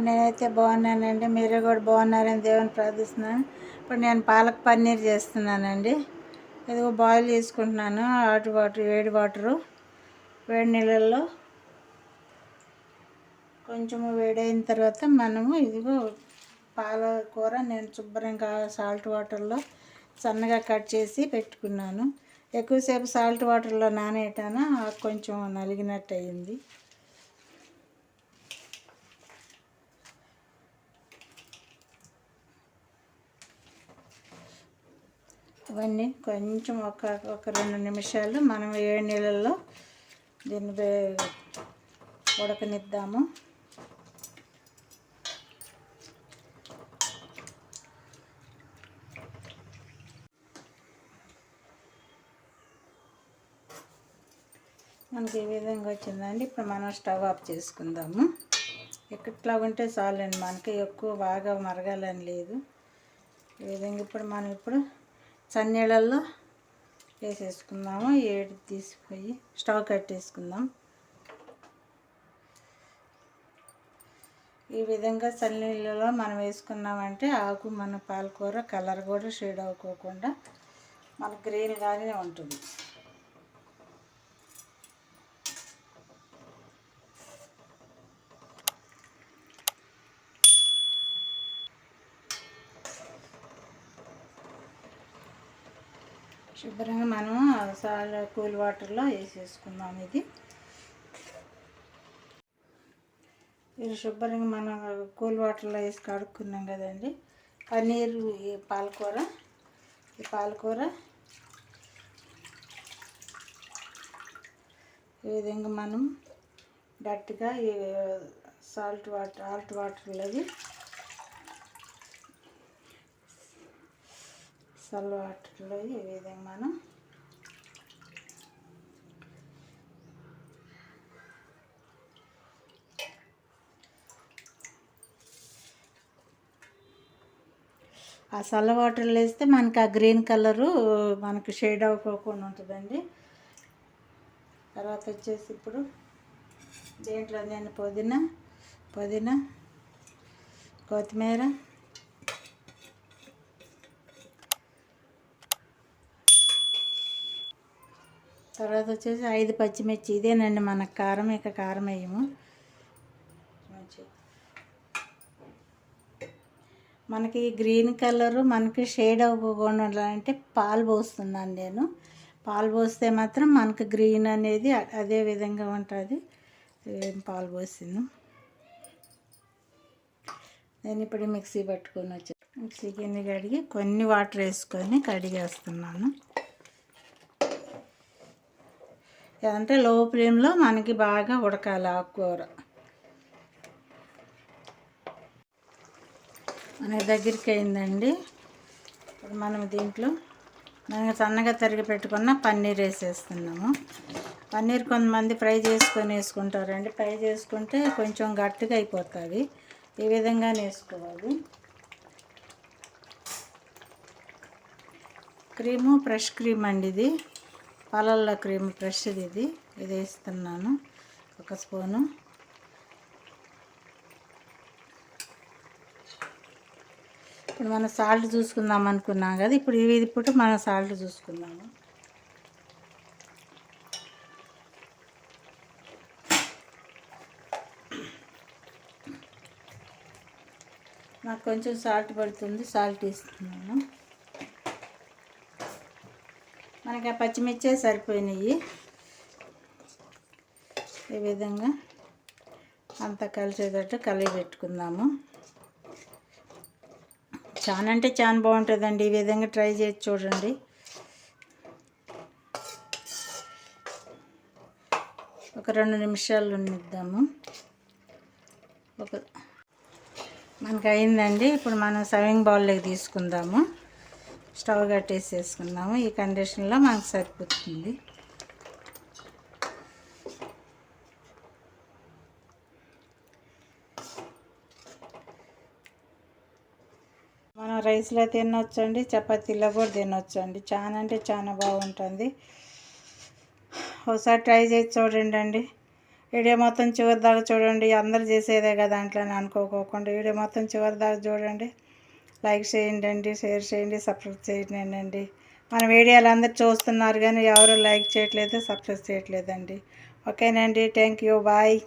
నేనైతే బాగున్నానండి. మీరు కూడా బాగున్నారని దేవుని ప్రార్థిస్తున్నాను. ఇప్పుడు నేను పాలక్ పన్నీర్ చేస్తున్నానండి. ఇదిగో బాయిల్ చేసుకుంటున్నాను. హాట్ వాటర్ వేడి వాటరు. వేడి నీళ్ళల్లో కొంచెము వేడైన తర్వాత మనము ఇదిగో పాలకూర నేను శుభ్రంగా సాల్ట్ వాటర్లో సన్నగా కట్ చేసి పెట్టుకున్నాను. ఎక్కువసేపు సాల్ట్ వాటర్లో నానేటాను కొంచెం నలిగినట్టు అయింది ఇవన్నీ కొంచెం ఒక ఒక రెండు నిమిషాలు మనం ఏడు నీళ్ళల్లో దీన్ని ఉడకనిద్దాము. మనకి ఈ విధంగా వచ్చిందండి. ఇప్పుడు మనం స్టవ్ ఆఫ్ చేసుకుందాము. ఇట్లా ఉంటే చాలండి. మనకి ఎక్కువ బాగా మరగాలని లేదు. ఈ విధంగా ఇప్పుడు మనం ఇప్పుడు చన్నీళ్ళల్లో వేసేసుకుందాము. ఏడు తీసిపోయి స్టవ్ కట్టేసుకుందాం. ఈ విధంగా చన్నీళ్ళలో మనం వేసుకున్నామంటే ఆకు మన పాలకూర కలర్ కూడా షేడ్ అవ్వకోకుండా మన గ్రీన్గానే ఉంటుంది. శుభ్రంగా మనం సాల్ కూల్ వాటర్లో వేసేసుకుందాం ఇది. ఇది శుభ్రంగా మనం కూల్ వాటర్లో వేసి కడుక్కున్నాం కదండి. పన్నీర్ ఈ పాలకూర ఈ పాలకూర. ఈ విధంగా మనం గట్టిగా ఈ సాల్ట్ వాటర్ సాల్ట్ వాటర్లోది సల్వాట్లో ఈ విధంగా మనం ఆ చల్ల వాటర్లో వేస్తే మనకి ఆ గ్రీన్ కలరు మనకి షేడ్ అవ్వకోకుండా ఉంటుందండి. తర్వాత వచ్చేసి ఇప్పుడు దేంట్లో నేను పుదీనా పుదీనా కొత్తిమీర. తర్వాత వచ్చేసి ఐదు పచ్చిమిర్చి. ఇదేనండి మనకు కారం ఇక కారం వేయము. మంచి. మనకి గ్రీన్ కలరు మనకి షేడ్ అవ్వకుండా ఉండాలంటే పాలు పోస్తున్నాను నేను. పాలు పోస్తే మాత్రం మనకి గ్రీన్ అనేది అదే విధంగా ఉంటుంది. పాలు పోసింది? నేను ఇప్పుడు మిక్సీ పట్టుకొని వచ్చాను మిక్సీ కింద కడిగి కొన్ని వాటర్ వేసుకొని కడిగేస్తున్నాను. అంటే లో ఫ్లేమ్లో మనకి బాగా ఉడకాలి ఆకుకూర. మన దగ్గరికి అయిందండి. ఇప్పుడు మనం దీంట్లో మనం సన్నగా తరిగి పెట్టుకున్న పన్నీర్ వేసేస్తున్నాము. పన్నీర్ కొంతమంది ఫ్రై చేసుకొని వేసుకుంటారండి. ఫ్రై చేసుకుంటే కొంచెం గట్టిగా అయిపోతుంది. ఈ విధంగానే వేసుకోవాలి. క్రీము ఫ్రెష్ క్రీమ్ అండి ఇది. పాలల్లో క్రీమ్ ఫ్రెష్ది ఇది. ఇది వేస్తున్నాను. ఒక స్పూను. ఇప్పుడు మనం సాల్ట్ చూసుకుందాం అనుకున్నాం కదా. ఇప్పుడు ఇవి ఇప్పుడు మనం సాల్ట్ చూసుకుందాము. నాకు కొంచెం సాల్ట్ పడుతుంది. సాల్ట్ ఇస్తున్నాను మనకి ఆ పచ్చిమిర్చే సరిపోయినాయి. ఈ విధంగా అంతా కలిసేటట్టు కలిగి పెట్టుకుందాము. చాలా అంటే చాలా బాగుంటుందండి. ఈ విధంగా ట్రై చేసి చూడండి. ఒక రెండు నిమిషాలు ఉండిద్దాము. ఒక మనకి అయిందండి ఇప్పుడు మనం సవింగ్ బౌల్లోకి తీసుకుందాము. స్టవ్ కట్టేసేసుకుందాము. ఈ కండిషన్లో మనకు సరిపోతుంది. మనం రైస్లో తినొచ్చండి చపాతీలో కూడా తినొచ్చండి. చాలా అంటే చాలా బాగుంటుంది. ఒకసారి ట్రై చేసి చూడండి అండి వీడియో మొత్తం చివరి దాకా చూడండి. అందరు చేసేదే కదా దాంట్లో అనుకోకోకుండా. వీడియో మొత్తం చివరి దాకా చూడండి. లైక్ చేయండి అండి షేర్ చేయండి సబ్స్క్రైబ్ చేయండి అండి మన వీడియోలు అందరు చూస్తున్నారు కానీ ఎవరు లైక్ చేయట్లేదు సబ్స్క్రైబ్ చేయట్లేదండి. ఓకేనండి థ్యాంక్ యూ బాయ్.